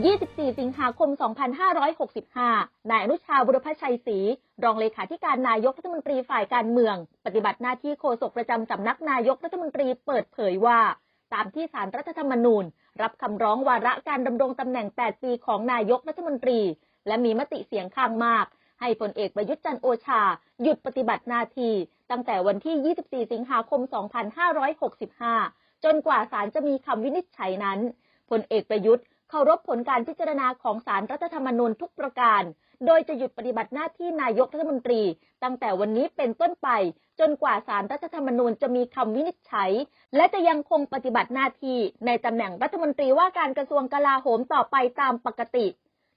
24 สิงหาคม 2565 นายอนุชาบุรพชัยศรี รองเลขาธิการนายกรัฐมนตรีฝ่ายการเมือง ปฏิบัติหน้าที่โฆษกประจำสำนักนายกรัฐมนตรีเปิดเผยว่า ตามที่สารรัฐธรรมนูญ รับคำร้องวาระการดำรงตำแหน่ง 8 ปีของนายกรัฐมนตรี และมีมติเสียงข้างมาก ให้พลเอกประยุทธ์จันโอชา หยุดปฏิบัติหน้าที่ตั้งแต่วันที่ 24 สิงหาคม 2565 จนกว่าศาลจะมีคำวินิจฉัยนั้นพลเอกประยุทธ์ เคารพผลการพิจารณาของศาลรัฐธรรมนูญทุกประการ โดยจะหยุดปฏิบัติหน้าที่นายกรัฐมนตรี ตั้งแต่วันนี้เป็นต้นไป จนกว่าศาลรัฐธรรมนูญจะมีคำวินิจฉัย และจะยังคงปฏิบัติหน้าที่ในตำแหน่งรัฐมนตรีว่าการกระทรวงกลาโหมต่อไปตามปกติ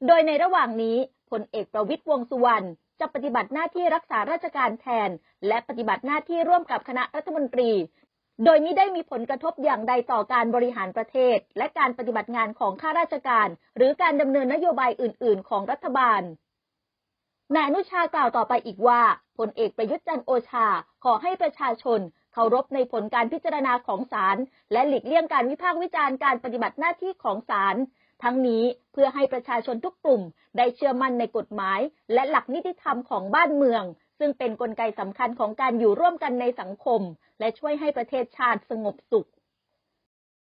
โดยในระหว่างนี้พลเอกประวิตยวงสุวรรณจะปฏิบัติหน้าที่รักษาราชการแทน และปฏิบัติหน้าที่ร่วมกับคณะรัฐมนตรี โดยมิได้มีผลกระทบอย่างใดต่อการบริหารประเทศ และการปฏิบัติงานของข้าราชการ หรือการดำเนินนโยบายอื่น ๆ ของรัฐบาลนายอนุชากล่าวต่อไปอีกว่าพลเอกประยุทธ์จันโอชา ขอให้ประชาชนเคารพในผลการพิจารณาของศาลและหลีกเลี่ยงการวิพากษ์วิจารณ์การปฏิบัติหน้าที่ของศาลทั้งนี้เพื่อให้ประชาชนทุกกลุ่ม ได้เชื่อมั่นในกฎหมาย และหลักนิติธรรมของบ้านเมือง ซึ่งเป็นนกลไกสำคัญของการอยู่ร่วมกันในสังคม และช่วยให้ประเทศชาติสงบสุข